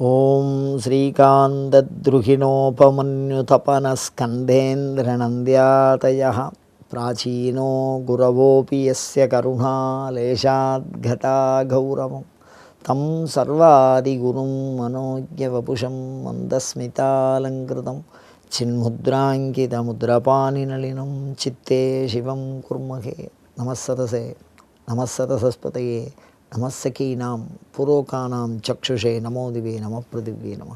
ఓం శ్రీకాంతద్రుహిణోపమన్యుతపనస్కంధేంద్రనంద్యాతయ. ప్రాచీనో గురవోపి ఎస్య కరుణాలేశాద్ఘటా గౌరవం తం సర్వాదిగురుం మనోజ్ఞవపుషం మందస్మితాలంకృతం. చిన్ముద్రాంకితముద్రపానినళినం చిత్తే శివం కుర్మహే. నమస్సతసే నమస్సతసస్పతయే நமசகீனாம் புரோகானாம் சக்ஷுஷே நமோதிவே நம பிருதிவே நம.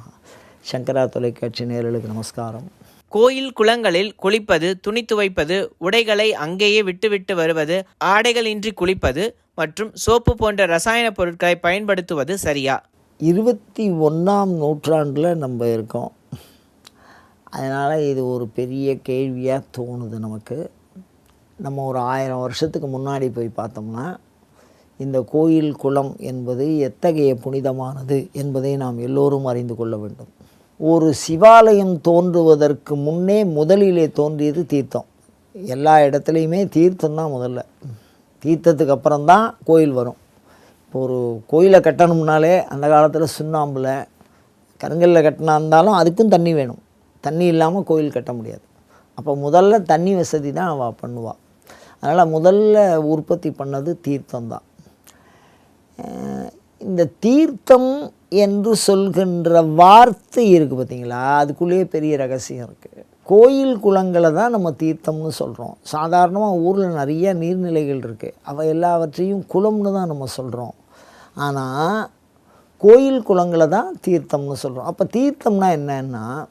சங்கரா தொலைக்காட்சி நேயர்களுக்கு நமஸ்காரம். கோயில் குளங்களில் குளிப்பது துணி துவைப்பது உடைகளை அங்கேயே விட்டுவிட்டு வருவது ஆடைகளின்றி குளிப்பது மற்றும் சோப்பு போன்ற ரசாயன பொருட்களை பயன்படுத்துவது சரியா? இருபத்தி ஒன்றாம் நூற்றாண்டில் நம்ம இருக்கோம். அதனால் இது ஒரு பெரிய கேள்வியாக தோணுது நமக்கு. நம்ம ஒரு ஆயிரம் வருஷத்துக்கு முன்னாடி போய் பார்த்தோம்னா இந்த கோயில் குளம் என்பது எத்தகைய புனிதமானது என்பதை நாம் எல்லோரும் அறிந்து கொள்ள வேண்டும். ஒரு சிவாலயம் தோன்றுவதற்கு முன்னே முதலிலே தோன்றியது தீர்த்தம். எல்லா இடத்துலையுமே தீர்த்தம் தான் முதல்ல. தீர்த்தத்துக்கு அப்புறம்தான் கோயில் வரும். இப்போ ஒரு கோயிலை கட்டணும்னாலே அந்த காலத்தில் சுண்ணாம்பில் கருங்கல்ல கட்டினா இருந்தாலும் அதுக்கும் தண்ணி வேணும். தண்ணி இல்லாமல் கோயில் கட்ட முடியாது. அப்போ முதல்ல தண்ணி வசதி தான் அவள் பண்ணுவாள் அதனால் முதல்ல உற்பத்தி பண்ணது தீர்த்தம் தான். இந்த தீர்த்தம் என்று சொல்கின்ற வார்த்தை இருக்குது பார்த்தீங்களா? அதுக்குள்ளேயே பெரிய ரகசியம் இருக்குது கோயில் குளங்களை தான் நம்ம தீர்த்தம்னு சொல்கிறோம் சாதாரணமாக ஊரில் நிறைய நீர்நிலைகள் இருக்குது அவை எல்லாவற்றையும் குளம்னு தான் நம்ம சொல்கிறோம் ஆனால் கோயில் குளங்களை தான் தீர்த்தம்னு சொல்கிறோம் அப்போ தீர்த்தம்னா என்னன்னா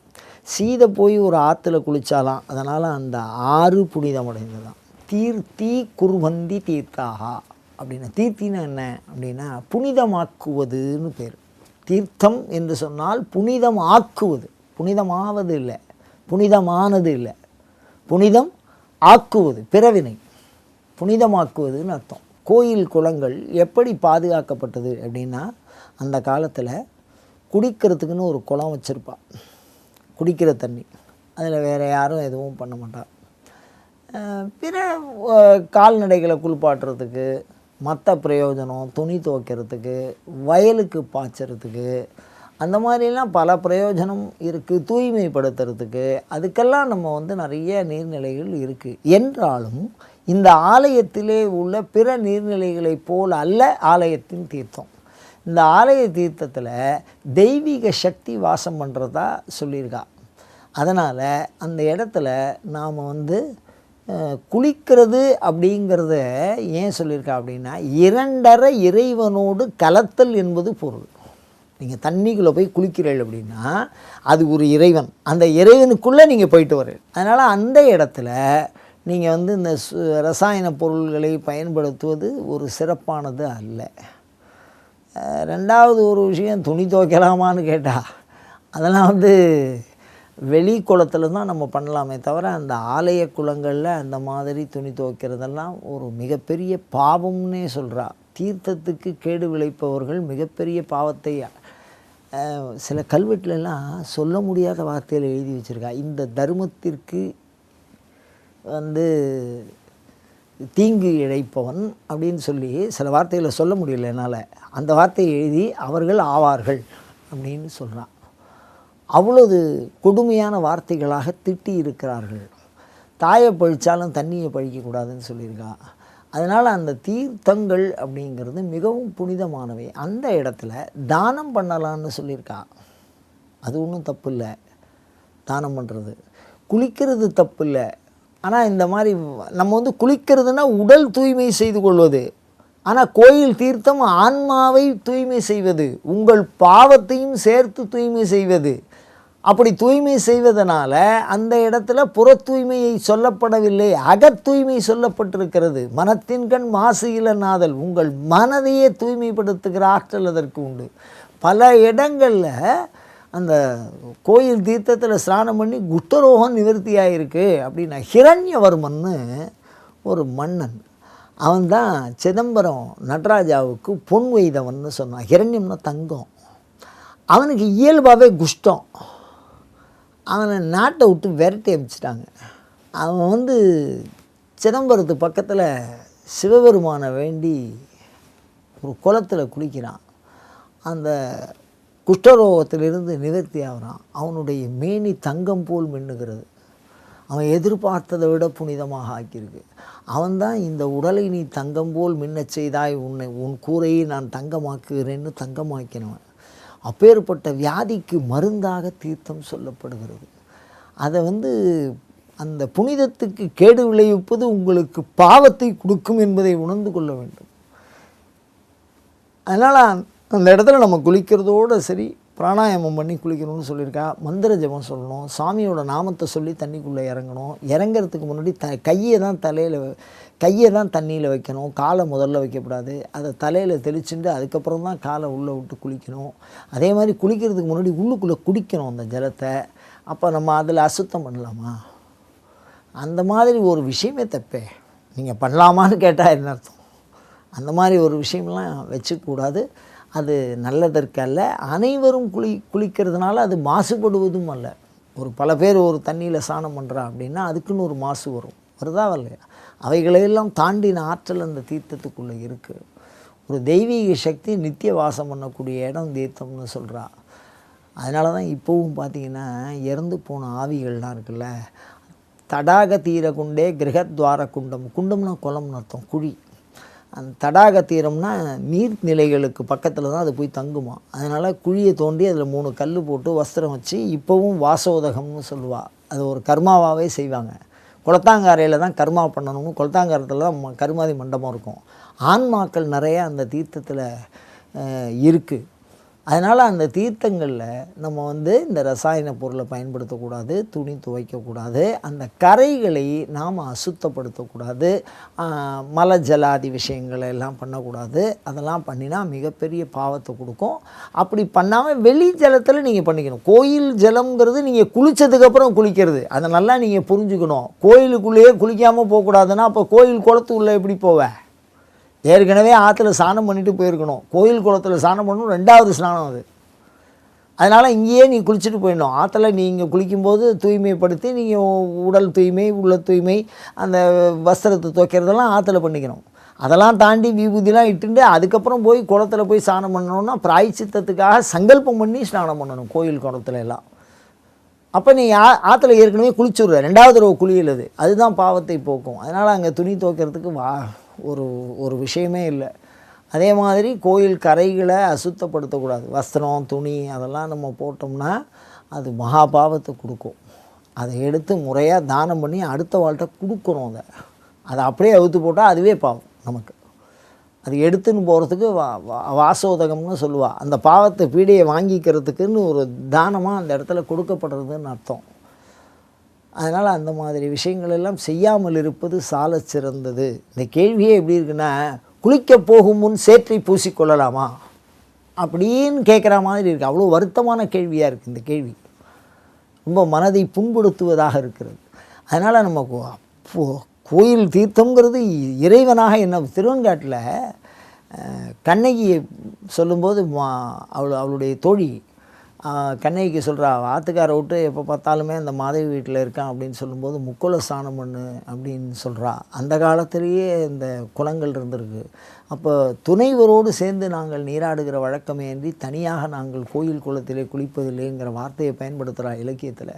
சீதை போய் ஒரு ஆற்றுல குளித்தாலாம் அதனால் அந்த ஆறு புனிதமடைந்ததான் தீர்த்தி குர்வந்தி தீர்த்தாகா. அப்படின்னா தீர்த்தினா என்ன அப்படின்னா புனிதமாக்குவதுன்னு பேர். தீர்த்தம் என்று சொன்னால் புனிதம் ஆக்குவது புனிதமாவது இல்லை. புனிதமானது இல்லை. புனிதம் ஆக்குவது பிறவினை. புனிதமாக்குவதுன்னு அர்த்தம். கோயில் குளங்கள் எப்படி பாதுகாக்கப்பட்டது அப்படின்னா அந்த காலத்தில் குடிக்கிறதுக்குன்னு ஒரு குளம் வச்சுருப்பா. குடிக்கிற தண்ணி. அதில் வேறு யாரும் எதுவும் பண்ண மாட்டாள் பிற கால்நடைகளை குளிப்பாட்டுறதுக்கு மற்ற பிரயோஜனம் துணி துவைக்கிறதுக்கு வயலுக்கு பாய்ச்சறதுக்கு அந்த மாதிரிலாம் பல பிரயோஜனம் இருக்குது தூய்மைப்படுத்துறதுக்கு அதுக்கெல்லாம் நம்ம வந்து நிறைய நீர்நிலைகள் இருக்குது என்றாலும் இந்த ஆலயத்திலே உள்ள பிற நீர்நிலைகளைப் போல் அல்ல ஆலயத்தின் தீர்த்தம். இந்த ஆலய தீர்த்தத்தில் தெய்வீக சக்தி வாசம் பண்ணுறதா சொல்லியிருக்கா. அதனால் அந்த இடத்துல நாம் வந்து குளிக்கிறது அப்படிங்கிறத ஏன் சொல்லியிருக்கா அப்படின்னா இரண்டரை இறைவனோடு கலத்தல் என்பது பொருள். நீங்கள் தண்ணிக்குள்ளே போய் குளிக்கிறீர்கள் அப்படின்னா அது ஒரு இறைவன். அந்த இறைவனுக்குள்ளே நீங்கள் போயிட்டு வரீர்கள். அதனால் அந்த இடத்துல நீங்கள் வந்து இந்த சு ரசாயன பொருள்களை பயன்படுத்துவது ஒரு சிறப்பானது அல்ல. ரெண்டாவது ஒரு விஷயம் துணி துவைக்கலாமான்னு கேட்டால் அதெல்லாம் வந்து வெளி குளத்தில் தான் நம்ம பண்ணலாமே தவிர அந்த ஆலய குளங்களில் அந்த மாதிரி துணி துவைக்கிறதெல்லாம் ஒரு மிகப்பெரிய பாவம்னே சொல்கிறா தீர்த்தத்துக்கு கேடு விளைப்பவர்கள் மிகப்பெரிய பாவத்தை சில கல்வெட்டுலலாம் சொல்ல முடியாத வார்த்தையில் எழுதி வச்சுருக்கா. இந்த தர்மத்திற்கு வந்து தீங்கு இழைப்பவன் அப்படின்னு சொல்லி சில வார்த்தைகளை சொல்ல முடியல என்னால். அந்த வார்த்தையை எழுதி அவர்கள் ஆவார்கள் அப்படின்னு சொல்கிறான் அவ்வளவு கொடுமையான வார்த்தைகளாக திட்டி இருக்கிறார்கள். தாயை பழித்தாலும் தண்ணியை பழிக்கக்கூடாதுன்னு சொல்லியிருக்கா. அதனால் அந்த தீர்த்தங்கள் அப்படிங்கிறது மிகவும் புனிதமானவை. அந்த இடத்துல தானம் பண்ணலான்னு சொல்லியிருக்கா. அது ஒன்றும் தப்பு இல்லை தானம் பண்ணுறது குளிக்கிறது தப்பு இல்லை ஆனால் இந்த மாதிரி நம்ம வந்து குளிக்கிறதுனா உடல் தூய்மை செய்து கொள்வது. ஆனால் கோயில் தீர்த்தம் ஆன்மாவை தூய்மை செய்வது. உங்கள் பாவத்தையும் சேர்த்து தூய்மை செய்வது. அப்படி தூய்மை செய்வதனால அந்த இடத்துல புற தூய்மையை சொல்லப்படவில்லை அகத் தூய்மை சொல்லப்பட்டிருக்கிறது. மனத்தின் கண் மாசு இலநாதல் உங்கள் மனதையே தூய்மைப்படுத்துகிற ஆற்றல் அதற்கு உண்டு. பல இடங்களில் அந்த கோயில் தீர்த்தத்தில் ஸ்நானம் பண்ணி குஷ்டரோகம் நிவர்த்தியாக இருக்குது அப்படின்னா ஹிரண்யவர்மன்னு ஒரு மன்னன் அவன்தான் சிதம்பரம் நடராஜாவுக்கு பொன் வைதவன் சொன்னான். ஹிரண்யம்னா தங்கம். அவனுக்கு இயல்பாகவே குஷ்டம். அவனை நாட்டை விட்டு விரட்டி அமிச்சிட்டாங்க. அவன் வந்து சிதம்பரத்து பக்கத்தில் சிவபெருமானை வேண்டி ஒரு குளத்தில் குளிக்கிறான். அந்த குஷ்டரோகத்திலிருந்து நிவர்த்தி ஆகிறான். அவனுடைய மேனி தங்கம் போல் மின்னுகிறது. அவன் எதிர்பார்த்ததை விட புனிதமாக ஆக்கியிருக்கு. அவன்தான் இந்த உடலை நீ தங்கம் போல் மின்னச் செய்தாய் உன்னை உன் கூரையை நான் தங்கமாக்குகிறேன்னு தங்கமாக்கினவன். அப்பேற்பட்ட வியாதிக்கு மருந்தாக தீர்த்தம் சொல்லப்படுகிறது. அதை வந்து அந்த புனிதத்துக்கு கேடு விளைவிப்பது உங்களுக்கு பாவத்தை கொடுக்கும் என்பதை உணர்ந்து கொள்ள வேண்டும். அதனால் அந்த இடத்துல நம்ம குளிக்கிறதோட சரி பிராணாயாமம் பண்ணி குளிக்கணும்னு சொல்லியிருக்கா. மந்திர ஜெபம் சொல்லணும். சாமியோட நாமத்தை சொல்லி தண்ணிக்குள்ளே இறங்கணும். இறங்குறதுக்கு முன்னாடி த கையை தான் தலையில் கையை தான் தண்ணியில் வைக்கணும். காலை முதல்ல வைக்கக்கூடாது. அதை தலையில் தெளிச்சுட்டு அதுக்கப்புறம் தான் காலை உள்ளே விட்டு குளிக்கணும். அதே மாதிரி குளிக்கிறதுக்கு முன்னாடி உள்ளுக்குள்ளே குடிக்கணும் அந்த ஜலத்தை. அப்போ நம்ம அதில் அசுத்தம் பண்ணலாமா? அந்த மாதிரி ஒரு விஷயமே தப்பே. நீங்கள் பண்ணலாமான்னு கேட்டால் என்ன அர்த்தம்? அந்த மாதிரி ஒரு விஷயம்லாம் வச்சுக்கூடாது அது நல்லதற்கு அல்ல அனைவரும் குளி குளிக்கிறதுனால அது மாசுபடுவதும் அல்ல. ஒரு பல பேர் ஒரு தண்ணியில் சாணம் பண்ணுறா அப்படின்னா அதுக்குன்னு ஒரு மாசு வரும். வருதா இல்லையா அவைகளையெல்லாம் தாண்டின ஆற்றல் அந்த தீர்த்தத்துக்குள்ளே இருக்குது ஒரு தெய்வீக சக்தி நித்திய வாசம் பண்ணக்கூடிய இடம் தீர்த்தம்னு சொல்கிறா அதனால தான் இப்போவும் பார்த்தீங்கன்னா இறந்து போன ஆவிகள்லாம் இருக்குல்ல. தடாக தீர குண்டே கிரகத்வார குண்டம் குண்டம்னா குளம்னு அர்த்தம். குழி. அந்த தடாக தீரம்னா நீர்நிலைகளுக்கு பக்கத்தில் தான் அது போய் தங்குமா? அதனால் குழியை தோண்டி அதில் மூணு கல் போட்டு வஸ்திரம் வச்சு இப்போவும் வாசோதகம்னு சொல்லுவாள் அது ஒரு கர்மாவாகவே செய்வாங்க. குளத்தாங்காரையில் தான் கர்மா பண்ணணும் குளத்தாங்காரத்தில் தான் ம- கருமாதி மண்டபம் இருக்கும். ஆன்மாக்கள் நிறைய அந்த தீர்த்தத்தில் இருக்குது அதனால் அந்த தீர்த்தங்களில் நம்ம வந்து இந்த ரசாயன பொருளை பயன்படுத்தக்கூடாது துணி துவைக்கக்கூடாது அந்த கரைகளை நாம் அசுத்தப்படுத்தக்கூடாது ஆஹ், மல ஜலாதி விஷயங்களை எல்லாம் பண்ணக்கூடாது. அதெல்லாம் பண்ணினா மிகப்பெரிய பாவத்தை கொடுக்கும். அப்படி பண்ணாமல் வெளி ஜலத்தில் நீங்கள் பண்ணிக்கணும். கோயில் ஜலம்ங்கிறது நீங்கள் குளித்ததுக்கப்புறம் குளிக்கிறது. அதை நல்லா நீங்கள் புரிஞ்சுக்கணும். கோயிலுக்குள்ளேயே குளிக்காமல் போகக்கூடாதுன்னா அப்போ கோயில் குளத்துக்குள்ளே எப்படி போவேன் ஏற்கனவே ஆற்றுல ஸ்நானம் பண்ணிட்டு போயிருக்கணும். கோயில் குளத்தில் ஸ்நானம் பண்ணணும் ரெண்டாவது ஸ்நானம் அது. அதனால் இங்கேயே நீ குளிச்சுட்டு போயிடணும். ஆற்றுல நீங்கள் குளிக்கும்போது தூய்மைப்படுத்தி நீங்கள் உடல் தூய்மை உள்ள தூய்மை அந்த வஸ்திரத்தை துவைக்கிறதெல்லாம் ஆற்றுல பண்ணிக்கணும். அதெல்லாம் தாண்டி விபூதிலாம் இட்டுண்டு அதுக்கப்புறம் போய் குளத்துல போய் ஸ்நானம் பண்ணணும்னா பிராய்ச்சித்தத்துக்காக சங்கல்பம் பண்ணி ஸ்நானம் பண்ணணும் கோயில் குளத்துல எல்லாம். அப்போ நீ ஆ ஆற்றுல ஏற்கனவே குளிச்சுடுற. ரெண்டாவது தடவை குளியல் அது. அதுதான் பாவத்தை போக்கும். அதனால் அங்கே துணி துவைக்கிறதுக்கு வா ஒரு ஒரு விஷயமே இல்லை. அதே மாதிரி கோயில் கரைகளை அசுத்தப்படுத்தக்கூடாது. வஸ்திரம் துணி அதெல்லாம் நம்ம போட்டோம்னா அது மகா பாவத்தை கொடுக்கும். அதை எடுத்து முறையாக தானம் பண்ணி அடுத்த வாழ்கிட்ட கொடுக்கணும் அதை. அதை அப்படியே அவுத்து போட்டால் அதுவே பாவம் நமக்கு. அது எடுத்துன்னு போகிறதுக்கு வா வாசோதகம்னு சொல்லுவாள் அந்த பாவத்தை பீடையை வாங்கிக்கிறதுக்குன்னு ஒரு தானமாக அந்த இடத்துல கொடுக்கப்படுறதுன்னு அர்த்தம். அதனால் அந்த மாதிரி விஷயங்கள் எல்லாம் செய்யாமல் இருப்பது சால சிறந்தது. இந்த கேள்வியே எப்படி இருக்குன்னா குளிக்க போகும் முன் சேற்றை பூசிக்கொள்ளலாமா? அப்படின்னு கேட்குற மாதிரி இருக்குது அவ்வளோ வருத்தமான கேள்வியாக இருக்குது இந்த கேள்வி. ரொம்ப மனதை புண்படுத்துவதாக இருக்கிறது. அதனால் நம்ம கோ- அப்போ கோயில் தீர்த்தங்கிறது இறைவனாக என்ன திருவெண்காட்டில் கண்ணகியை சொல்லும்போது மா அவள் அவளுடைய தோழி கண்ணகிக்கு சொல்கிறா ஆத்துக்கார விட்டு எப்போ பார்த்தாலுமே அந்த மாதவி வீட்டில் இருக்கான் அப்படின்னு சொல்லும்போது முக்குல ஸ்நானம் பண்ணு அப்படின்னு சொல்கிறா அந்த காலத்திலேயே இந்த குளங்கள் இருந்திருக்கு. அப்போ துணைவரோடு சேர்ந்து நாங்கள் நீராடுகிற வழக்கமேன்றி தனியாக நாங்கள் கோயில் குளத்திலே குளிப்பதில்லைங்கிற வார்த்தையை பயன்படுத்துகிறா இலக்கியத்தில்.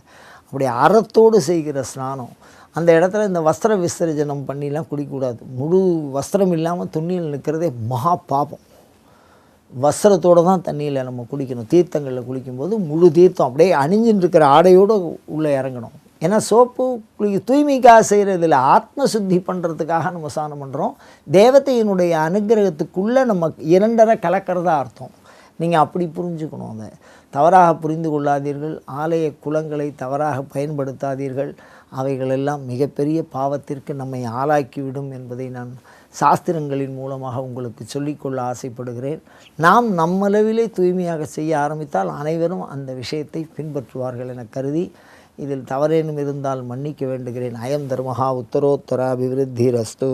அப்படி அறத்தோடு செய்கிற ஸ்நானம். அந்த இடத்துல இந்த வஸ்திர விசர்ஜனம் பண்ணிலாம் குடிக்கக்கூடாது. முழு வஸ்திரம் இல்லாமல் துணியில் நிற்கிறதே மகா பாபம். வஸ்திரத்தோடு தான் தண்ணியில் நம்ம குளிக்கணும். தீர்த்தங்களில் குளிக்கும்போது முழு தீர்த்தம் அப்படியே அணிஞ்சின்னு இருக்கிற ஆடையோடு உள்ளே இறங்கணும். ஏன்னா சோப்பு குளி தூய்மைக்காக செய்கிறதில் ஆத்ம சுத்தி பண்ணுறதுக்காக நம்ம சாணம் பண்ணுறோம் தேவத்தையினுடைய அனுகிரகத்துக்குள்ளே நம்ம இரண்டரை கலக்கிறதா அர்த்தம். நீங்கள் அப்படி புரிஞ்சுக்கணும் அதை. தவறாக புரிந்து கொள்ளாதீர்கள். ஆலய குலங்களை தவறாக பயன்படுத்தாதீர்கள். அவைகளெல்லாம் மிகப்பெரிய பாவத்திற்கு நம்மை ஆளாக்கிவிடும் என்பதை நான் சாஸ்திரங்களின் மூலமாக உங்களுக்கு சொல்லிக்கொள்ள ஆசைப்படுகிறேன். நாம் நம்மளவிலே தூய்மையாக செய்ய ஆரம்பித்தால் அனைவரும் அந்த விஷயத்தை பின்பற்றுவார்கள் என கருதி இதில் தவறேனும் இருந்தால் மன்னிக்க வேண்டுகிறேன். அயம் தர்மஹா உத்தரோத்தர அபிவிருத்தி ரஸ்து